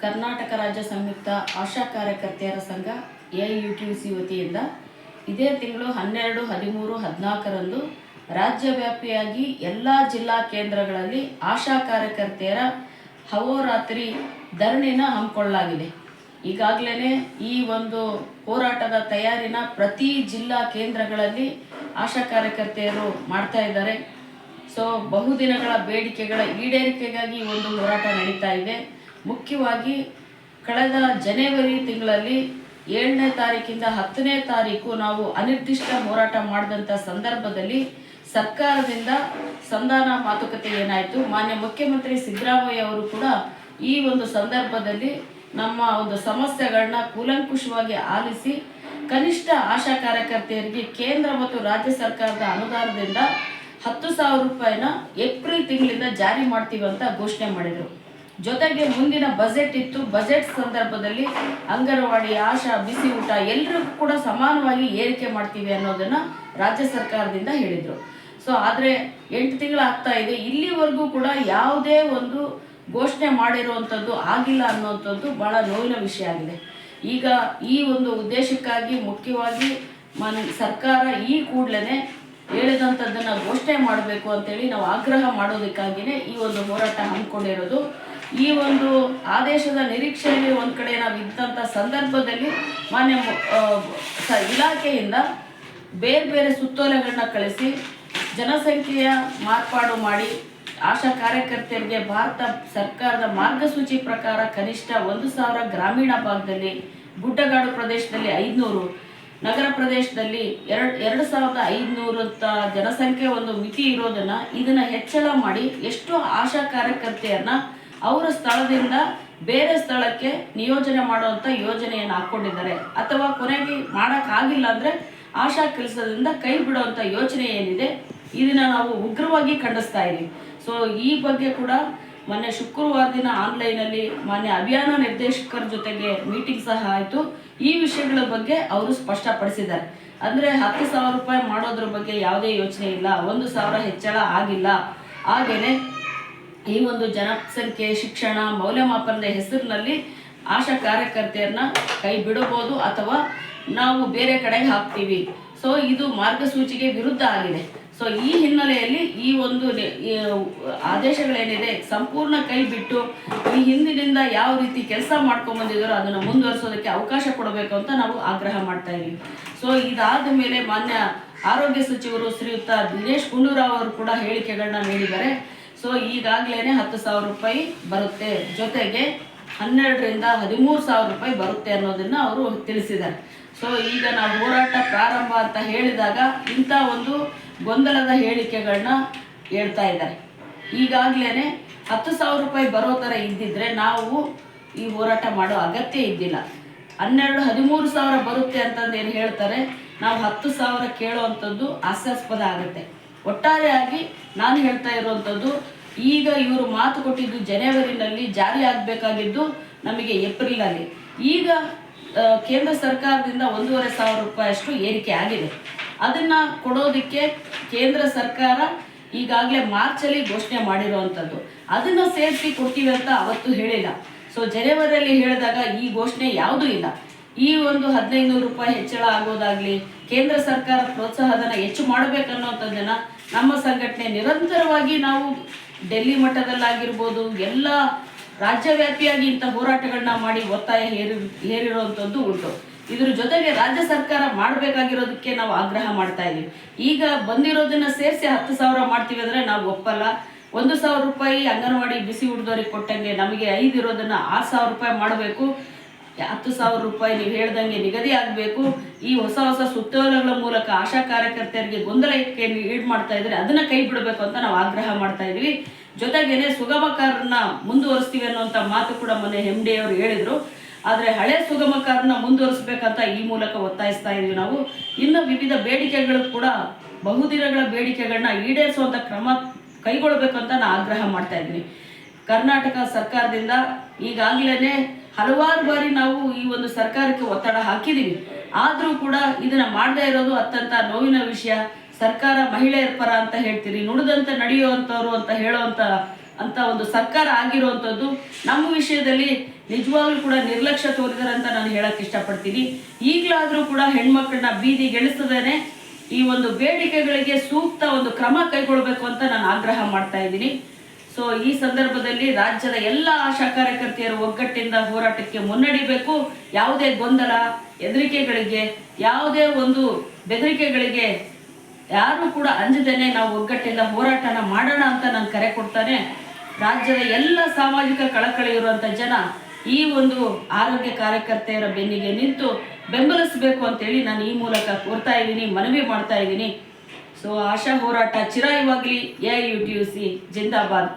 ಕರ್ನಾಟಕ ರಾಜ್ಯ ಸಂಯುಕ್ತ ಆಶಾ ಕಾರ್ಯಕರ್ತೆಯರ ಸಂಘ ಎ ಯು ಟಿ ಸಿ ವತಿಯಿಂದ ಇದೇ ತಿಂಗಳು ಹನ್ನೆರಡು, ಹದಿಮೂರು, ಹದಿನಾಲ್ಕರಂದು ರಾಜ್ಯವ್ಯಾಪಿಯಾಗಿ ಎಲ್ಲ ಜಿಲ್ಲಾ ಕೇಂದ್ರಗಳಲ್ಲಿ ಆಶಾ ಕಾರ್ಯಕರ್ತೆಯರ ಹವೋರಾತ್ರಿ ಧರಣಿನ ಹಮ್ಮಿಕೊಳ್ಳಲಾಗಿದೆ. ಈಗಾಗಲೇ ಈ ಒಂದು ಹೋರಾಟದ ತಯಾರಿನ ಪ್ರತಿ ಜಿಲ್ಲಾ ಕೇಂದ್ರಗಳಲ್ಲಿ ಆಶಾ ಕಾರ್ಯಕರ್ತೆಯರು ಮಾಡ್ತಾ ಇದ್ದಾರೆ. ಸೊ, ಬಹುದಿನಗಳ ಬೇಡಿಕೆಗಳ ಈಡೇರಿಕೆಗಾಗಿ ಒಂದು ಹೋರಾಟ ನಡೀತಾ ಇದೆ. ಮುಖ್ಯವಾಗಿ ಕಳೆದ ಜನವರಿ ತಿಂಗಳಲ್ಲಿ ಏಳನೇ ತಾರೀಕಿಂದ ಹತ್ತನೇ ತಾರೀಕು ನಾವು ಅನಿರ್ದಿಷ್ಟ ಹೋರಾಟ ಮಾಡಿದಂಥ ಸಂದರ್ಭದಲ್ಲಿ ಸರ್ಕಾರದಿಂದ ಸಂಧಾನ ಮಾತುಕತೆ ಏನಾಯಿತು? ಮಾನ್ಯ ಮುಖ್ಯಮಂತ್ರಿ ಸಿದ್ದರಾಮಯ್ಯ ಅವರು ಕೂಡ ಈ ಒಂದು ಸಂದರ್ಭದಲ್ಲಿ ನಮ್ಮ ಒಂದು ಸಮಸ್ಯೆಗಳನ್ನ ಕೂಲಂಕುಷವಾಗಿ ಆಲಿಸಿ ಕನಿಷ್ಠ ಆಶಾ ಕಾರ್ಯಕರ್ತೆಯರಿಗೆ ಕೇಂದ್ರ ಮತ್ತು ರಾಜ್ಯ ಸರ್ಕಾರದ ಅನುದಾನದಿಂದ ಹತ್ತು ಸಾವಿರ ರೂಪಾಯಿನ ಏಪ್ರಿಲ್ ತಿಂಗಳಿಂದ ಜಾರಿ ಮಾಡ್ತೀವಿ ಅಂತ ಘೋಷಣೆ ಮಾಡಿದರು. ಜೊತೆಗೆ ಮುಂದಿನ ಬಜೆಟ್ ಇತ್ತು. ಬಜೆಟ್ ಸಂದರ್ಭದಲ್ಲಿ ಅಂಗನವಾಡಿ, ಆಶಾ, ಬಿಸಿ ಊಟ ಎಲ್ಲರಿಗೂ ಕೂಡ ಸಮಾನವಾಗಿ ಏರಿಕೆ ಮಾಡ್ತೀವಿ ಅನ್ನೋದನ್ನ ರಾಜ್ಯ ಸರ್ಕಾರದಿಂದ ಹೇಳಿದರು. ಸೊ ಆದರೆ ಎಂಟು ತಿಂಗಳು ಆಗ್ತಾ ಇದೆ. ಇಲ್ಲಿವರೆಗೂ ಕೂಡ ಯಾವುದೇ ಒಂದು ಘೋಷಣೆ ಮಾಡಿರುವಂಥದ್ದು ಆಗಿಲ್ಲ ಅನ್ನುವಂಥದ್ದು ಭಾಳ ನೋವಿನ ವಿಷಯ ಆಗಿದೆ. ಈಗ ಈ ಒಂದು ಉದ್ದೇಶಕ್ಕಾಗಿ ಮುಖ್ಯವಾಗಿ ಮನ್ ಸರ್ಕಾರ ಈ ಕೂಡಲೇ ಹೇಳಿದಂಥದ್ದನ್ನು ಘೋಷಣೆ ಮಾಡಬೇಕು ಅಂತೇಳಿ ನಾವು ಆಗ್ರಹ ಮಾಡೋದಕ್ಕಾಗಿಯೇ ಈ ಒಂದು ಹೋರಾಟ ಹಮ್ಮಿಕೊಂಡಿರೋದು. ಈ ಒಂದು ಆದೇಶದ ನಿರೀಕ್ಷೆಯಲ್ಲಿ ಒಂದು ಕಡೆ ನಾವು ಇದ್ದಂಥ ಸಂದರ್ಭದಲ್ಲಿ ಮಾನ್ಯ ಇಲಾಖೆಯಿಂದ ಬೇರೆ ಬೇರೆ ಸುತ್ತೋಲೆಗಳನ್ನ ಕಳಿಸಿ ಜನಸಂಖ್ಯೆಯ ಮಾರ್ಪಾಡು ಮಾಡಿ ಆಶಾ ಕಾರ್ಯಕರ್ತೆಯರಿಗೆ ಭಾರತ ಸರ್ಕಾರದ ಮಾರ್ಗಸೂಚಿ ಪ್ರಕಾರ ಕನಿಷ್ಠ ಒಂದು ಸಾವಿರ ಗ್ರಾಮೀಣ ಭಾಗದಲ್ಲಿ ಗುಡ್ಡಗಾಡು ಪ್ರದೇಶದಲ್ಲಿ ಐದುನೂರು, ನಗರ ಪ್ರದೇಶದಲ್ಲಿ ಎರಡು ಎರಡು ಸಾವಿರದ ಐದುನೂರು ಜನಸಂಖ್ಯೆ ಒಂದು ಮಿತಿ ಇರೋದನ್ನ ಇದನ್ನ ಹೆಚ್ಚಳ ಮಾಡಿ ಎಷ್ಟು ಆಶಾ ಕಾರ್ಯಕರ್ತೆಯನ್ನ ಅವರ ಸ್ಥಳದಿಂದ ಬೇರೆ ಸ್ಥಳಕ್ಕೆ ನಿಯೋಜನೆ ಮಾಡುವಂಥ ಯೋಜನೆಯನ್ನು ಹಾಕ್ಕೊಂಡಿದ್ದಾರೆ ಅಥವಾ ಕೊನೆಗೆ ಮಾಡೋಕ್ಕಾಗಿಲ್ಲ ಅಂದರೆ ಆಶಾ ಕೆಲಸದಿಂದ ಕೈ ಬಿಡುವಂಥ ಯೋಚನೆ ಏನಿದೆ, ಇದನ್ನ ನಾವು ಉಗ್ರವಾಗಿ ಖಂಡಿಸ್ತಾ ಇದ್ದೀವಿ. ಸೊ ಈ ಬಗ್ಗೆ ಕೂಡ ಮೊನ್ನೆ ಶುಕ್ರವಾರ ದಿನ ಆನ್ಲೈನಲ್ಲಿ ಮಾನ್ಯ ಅಭಿಯಾನ ನಿರ್ದೇಶಕರ ಜೊತೆಗೆ ಮೀಟಿಂಗ್ ಸಹ ಆಯಿತು. ಈ ವಿಷಯಗಳ ಬಗ್ಗೆ ಅವರು ಸ್ಪಷ್ಟಪಡಿಸಿದ್ದಾರೆ. ಅಂದರೆ ಹತ್ತು ಸಾವಿರ ರೂಪಾಯಿ ಮಾಡೋದ್ರ ಬಗ್ಗೆ ಯಾವುದೇ ಯೋಚನೆ ಇಲ್ಲ. ಒಂದು ಸಾವಿರ ಹೆಚ್ಚಳ ಆಗಿಲ್ಲ. ಹಾಗೆಯೇ ಈ ಒಂದು ಜನಸಂಖ್ಯೆ, ಶಿಕ್ಷಣ, ಮೌಲ್ಯಮಾಪನದ ಹೆಸರಿನಲ್ಲಿ ಆಶಾ ಕಾರ್ಯಕರ್ತೆಯರನ್ನ ಕೈ ಬಿಡಬಹುದು ಅಥವಾ ನಾವು ಬೇರೆ ಕಡೆಗೆ ಹಾಕ್ತೀವಿ. ಸೊ ಇದು ಮಾರ್ಗಸೂಚಿಗೆ ವಿರುದ್ಧ ಆಗಿದೆ. ಸೊ ಈ ಹಿನ್ನೆಲೆಯಲ್ಲಿ ಈ ಒಂದು ಆದೇಶಗಳೇನಿದೆ, ಸಂಪೂರ್ಣ ಕೈ ಬಿಟ್ಟು ಈ ಹಿಂದಿನಿಂದ ಯಾವ ರೀತಿ ಕೆಲಸ ಮಾಡ್ಕೊಂಡ್ ಬಂದಿದ್ದಾರೋ ಅದನ್ನು ಮುಂದುವರಿಸೋದಕ್ಕೆ ಅವಕಾಶ ಕೊಡಬೇಕು ಅಂತ ನಾವು ಆಗ್ರಹ ಮಾಡ್ತಾ ಇದ್ದೀವಿ. ಸೊ ಇದಾದ ಮೇಲೆ ಮಾನ್ಯ ಆರೋಗ್ಯ ಸಚಿವರು ಶ್ರೀಯುತ ದಿನೇಶ್ ಗುಂಡೂರಾವ್ ಅವರು ಕೂಡ ಹೇಳಿಕೆಗಳನ್ನ ನೀಡಿದ್ದಾರೆ. ಸೊ ಈಗಾಗಲೇ ಹತ್ತು ಸಾವಿರ ರೂಪಾಯಿ ಬರುತ್ತೆ. ಜೊತೆಗೆ ಹನ್ನೆರಡರಿಂದ ಹದಿಮೂರು ಸಾವಿರ ರೂಪಾಯಿ ಬರುತ್ತೆ ಅನ್ನೋದನ್ನ ಅವರು ತಿಳಿಸಿದ್ದಾರೆ. ಸೊ ಈಗ ನಾವು ಹೋರಾಟ ಪ್ರಾರಂಭ ಅಂತ ಹೇಳಿದಾಗ ಇಂಥ ಒಂದು ಗೊಂದಲದ ಹೇಳಿಕೆಗಳನ್ನ ಹೇಳ್ತಾ ಇದ್ದಾರೆ. ಈಗಾಗಲೇ ಹತ್ತು ಸಾವಿರ ರೂಪಾಯಿ ಬರೋ ಥರ ಇದ್ದಿದ್ರೆ ನಾವು ಈ ಹೋರಾಟ ಮಾಡೋ ಅಗತ್ಯ ಇದ್ದಿಲ್ಲ. ಹನ್ನೆರಡು, ಹದಿಮೂರು ಸಾವಿರ ಬರುತ್ತೆ ಅಂತಂದು ಏನು ಹೇಳ್ತಾರೆ? ನಾವು ಹತ್ತು ಸಾವಿರ ಕೇಳುವಂಥದ್ದು ಹಾಸ್ಯಾಸ್ಪದ ಆಗುತ್ತೆ. ಒಟ್ಟಾರೆಯಾಗಿ ನಾನು ಹೇಳ್ತಾ ಇರುವಂಥದ್ದು, ಈಗ ಇವರು ಮಾತು ಕೊಟ್ಟಿದ್ದು ಜನವರಿನಲ್ಲಿ ಜಾರಿ ಆಗಬೇಕಾಗಿದ್ದು ನಮಗೆ ಏಪ್ರಿಲಲ್ಲಿ ಈಗ ಕೇಂದ್ರ ಸರ್ಕಾರದಿಂದ ಒಂದೂವರೆ ಸಾವಿರ ರೂಪಾಯಿ ಅಷ್ಟು ಏರಿಕೆ ಆಗಿದೆ. ಅದನ್ನ ಕೊಡೋದಕ್ಕೆ ಕೇಂದ್ರ ಸರ್ಕಾರ ಈಗಾಗಲೇ ಮಾರ್ಚಲ್ಲಿ ಘೋಷಣೆ ಮಾಡಿರುವಂಥದ್ದು. ಅದನ್ನ ಸೇರಿಸಿ ಕೊಡ್ತೀವಿ ಅಂತ ಅವತ್ತು ಹೇಳಿಲ್ಲ. ಸೊ ಜನವರಿಯಲ್ಲಿ ಹೇಳಿದಾಗ ಈ ಘೋಷಣೆ ಯಾವುದೂ ಇಲ್ಲ. ಈ ಒಂದು ಹದಿನೈದು ನೂರು ರೂಪಾಯಿ ಹೆಚ್ಚಳ ಆಗೋದಾಗಲಿ, ಕೇಂದ್ರ ಸರ್ಕಾರ ಪ್ರೋತ್ಸಾಹಧನ ಹೆಚ್ಚು ಮಾಡಬೇಕನ್ನೋಂಥದ್ದನ್ನ ನಮ್ಮ ಸಂಘಟನೆ ನಿರಂತರವಾಗಿ ನಾವು ಡೆಲ್ಲಿ ಮಟ್ಟದಲ್ಲಾಗಿರ್ಬೋದು, ಎಲ್ಲ ರಾಜ್ಯವ್ಯಾಪಿಯಾಗಿ ಇಂಥ ಹೋರಾಟಗಳನ್ನ ಮಾಡಿ ಒತ್ತಾಯ ಹೇರಿ, ಹೇರಿರುವಂಥದ್ದು ಉಂಟು. ಇದ್ರ ಜೊತೆಗೆ ರಾಜ್ಯ ಸರ್ಕಾರ ಮಾಡಬೇಕಾಗಿರೋದಕ್ಕೆ ನಾವು ಆಗ್ರಹ ಮಾಡ್ತಾ ಇದೀವಿ ಈಗ ಬಂದಿರೋದನ್ನ ಸೇರಿಸಿ ಹತ್ತು ಸಾವಿರ ಮಾಡ್ತೀವಿ ಅಂದರೆ ನಾವು ಒಪ್ಪಲ್ಲ. ಒಂದು ಸಾವಿರ ರೂಪಾಯಿ ಅಂಗನವಾಡಿ ಬಿಸಿ ಹುಡ್ದವ್ರಿಗೆ ಕೊಟ್ಟಂಗೆ ನಮಗೆ ಐದು ಇರೋದನ್ನ ಆರು ಸಾವಿರ ರೂಪಾಯಿ ಮಾಡಬೇಕು. ಹತ್ತು ಸಾವಿರ ರೂಪಾಯಿ ನೀವು ಹೇಳ್ದಂಗೆ ನಿಗದಿ ಆಗಬೇಕು. ಈ ಹೊಸ ಹೊಸ ಸುತ್ತೋಲೆಗಳ ಮೂಲಕ ಆಶಾ ಕಾರ್ಯಕರ್ತೆಯರಿಗೆ ಗೊಂದಲಕ್ಕೆ ಈಡ್ ಮಾಡ್ತಾ ಇದ್ರೆ ಅದನ್ನ ಕೈ ಬಿಡಬೇಕು ಅಂತ ನಾವು ಆಗ್ರಹ ಮಾಡ್ತಾ ಇದೀವಿ. ಜೊತೆಗೇನೆ ಸುಗಮಕಾರನ್ನ ಮುಂದುವರಿಸ್ತೀವಿ ಅನ್ನುವಂಥ ಮಾತು ಕೂಡ ಮೊನ್ನೆ ಎಂ ಡಿ ಅವರು ಹೇಳಿದ್ರು. ಆದರೆ ಹಳೆ ಸುಗಮಕಾರನ್ನ ಮುಂದುವರಿಸ್ಬೇಕಂತ ಈ ಮೂಲಕ ಒತ್ತಾಯಿಸ್ತಾ ಇದೀವಿ ನಾವು. ಇನ್ನು ವಿವಿಧ ಬೇಡಿಕೆಗಳು ಕೂಡ ಬಹುದಿನಗಳ ಬೇಡಿಕೆಗಳನ್ನ ಈಡೇರಿಸುವಂಥ ಕ್ರಮ ಕೈಗೊಳ್ಳಬೇಕು ಅಂತ ನಾನು ಆಗ್ರಹ ಮಾಡ್ತಾ ಇದ್ದೀನಿ. ಕರ್ನಾಟಕ ಸರ್ಕಾರದಿಂದ ಈಗಾಗಲೇ ಹಲವಾರು ಬಾರಿ ನಾವು ಈ ಒಂದು ಸರ್ಕಾರಕ್ಕೆ ಒತ್ತಡ ಹಾಕಿದ್ದೀವಿ ಆದರೂ ಕೂಡ ಇದನ್ನ ಮಾಡದೇ ಇರೋದು ಅತ್ಯಂತ ನೋವಿನ ವಿಷಯ. ಸರ್ಕಾರ ಮಹಿಳೆಯರ ಪರ ಅಂತ ಹೇಳ್ತೀರಿ, ನುಡಿದಂತ ನಡೆಯುವಂಥವ್ರು ಅಂತ ಹೇಳೋವಂಥ ಅಂತ ಒಂದು ಸರ್ಕಾರ ಆಗಿರುವಂಥದ್ದು, ನಮ್ಮ ವಿಷಯದಲ್ಲಿ ನಿಜವಾಗ್ಲೂ ಕೂಡ ನಿರ್ಲಕ್ಷ್ಯ ತೋರಿದಾರೆ ಅಂತ ನಾನು ಹೇಳಕ್ ಇಷ್ಟಪಡ್ತೀನಿ. ಈಗಲಾದರೂ ಕೂಡ ಹೆಣ್ಮಕ್ಳನ್ನ ಬೀದಿಗೆಳಿಸದೇನೆ ಈ ಒಂದು ಬೇಡಿಕೆಗಳಿಗೆ ಸೂಕ್ತ ಒಂದು ಕ್ರಮ ಕೈಗೊಳ್ಬೇಕು ಅಂತ ನಾನು ಆಗ್ರಹ ಮಾಡ್ತಾ ಇದ್ದೀನಿ. ಸೊ ಈ ಸಂದರ್ಭದಲ್ಲಿ ರಾಜ್ಯದ ಎಲ್ಲ ಆಶಾ ಕಾರ್ಯಕರ್ತೆಯರು ಒಗ್ಗಟ್ಟಿಂದ ಹೋರಾಟಕ್ಕೆ ಮುನ್ನಡಿಬೇಕು. ಯಾವುದೇ ಗೊಂದಲ ಹೆದರಿಕೆಗಳಿಗೆ, ಯಾವುದೇ ಒಂದು ಬೆದರಿಕೆಗಳಿಗೆ ಯಾರು ಕೂಡ ಅಂಜದೇನೆ ನಾವು ಒಗ್ಗಟ್ಟಿಂದ ಹೋರಾಟನ ಮಾಡೋಣ ಅಂತ ನಾನು ಕರೆ ಕೊಡ್ತಾನೆ. ರಾಜ್ಯದ ಎಲ್ಲ ಸಾಮಾಜಿಕ ಕಳಕಳಿ ಇರುವಂಥ ಜನ ಈ ಒಂದು ಆರೋಗ್ಯ ಕಾರ್ಯಕರ್ತೆಯರ ಬೆನ್ನಿಗೆ ನಿಂತು ಬೆಂಬಲಿಸಬೇಕು ಅಂತೇಳಿ ನಾನು ಈ ಮೂಲಕ ಕೋರ್ತಾ ಇದ್ದೀನಿ, ಮನವಿ ಮಾಡ್ತಾ ಇದ್ದೀನಿ. ಸೊ ಆಶಾ ಹೋರಾಟ ಚಿರಾಯವಾಗಲಿ. A U T U C, zindabad.